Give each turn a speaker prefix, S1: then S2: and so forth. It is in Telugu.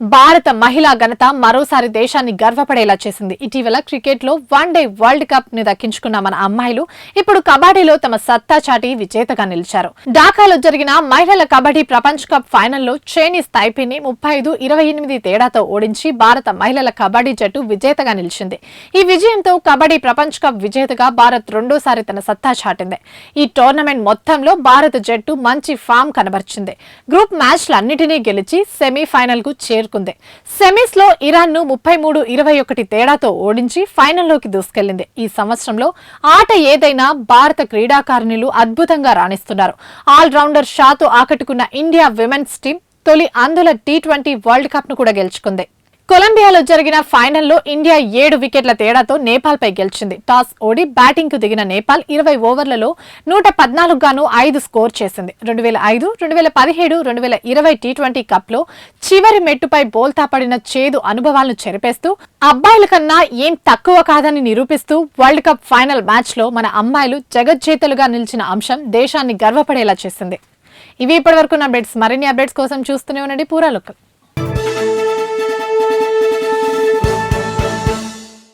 S1: భారత మహిళా ఘనత మరోసారి దేశాన్ని గర్వపడేలా చేసింది. ఇటీవల క్రికెట్లో వన్ డే వరల్డ్ కప్ని దక్కించుకున్న మన అమ్మాయిలు ఇప్పుడు కబడ్డీలో తమ సత్తా చాటి విజేతగా నిలిచారు. ఢాకాలో జరిగిన మహిళల కబడ్డీ ప్రపంచ కప్ ఫైనల్లో చైనీస్ తైపీని ముప్పై ఐదు ఇరవై ఎనిమిది తేడాతో ఓడించి భారత మహిళల కబడ్డీ జట్టు విజేతగా నిలిచింది. ఈ విజయంతో కబడ్డీ ప్రపంచ కప్ విజేతగా భారత్ రెండోసారి తన సత్తా చాటింది. ఈ టోర్నమెంట్ మొత్తంలో భారత జట్టు మంచి ఫామ్ కనబర్చింది. గ్రూప్ మ్యాచ్లన్నిటినీ గెలిచి సెమీఫైనల్కు చేరు చేరుకుంది సెమీస్లో ఇరాన్ను ముప్పై మూడు ఇరవై ఒకటి తేడాతో ఓడించి ఫైనల్లోకి దూసుకెళ్ళింది ఈ సంవత్సరంలో ఆట ఏదైనా భారత క్రీడాకారిణులు అద్భుతంగా రాణిస్తున్నారు. ఆల్ రౌండర్ షాతో ఆకట్టుకున్న ఇండియా విమెన్స్ టీం తొలి అందుల టీ ట్వంటీ వరల్డ్ కప్ను కూడా గెలుచుకుంది. కొలంబియాలో జరిగిన ఫైనల్లో ఇండియా ఏడు వికెట్ల తేడాతో నేపాల్పై గెలిచింది. టాస్ ఓడి బ్యాటింగ్కు దిగిన నేపాల్ ఇరవై ఓవర్లలో నూట పద్నాలుగు గాను ఐదు స్కోర్ చేసింది. రెండు వేల ఐదు రెండు వేల పదిహేడు రెండు వేల ఇరవై టీ ట్వంటీ కప్లో చివరి మెట్టుపై బోల్తా పడిన చేదు అనుభవాలను చెరిపేస్తూ అబ్బాయిల కన్నా ఏం తక్కువ కాదని నిరూపిస్తూ వరల్డ్ కప్ ఫైనల్ మ్యాచ్లో మన అమ్మాయిలు జగజ్జేతలుగా నిలిచిన అంశం దేశాన్ని గర్వపడేలా చేసింది. ఇవి ఇప్పటివరకు నా అప్డేట్స్. మరిన్ని అప్డేట్స్ కోసం చూస్తూనే ఉండండి. పూరా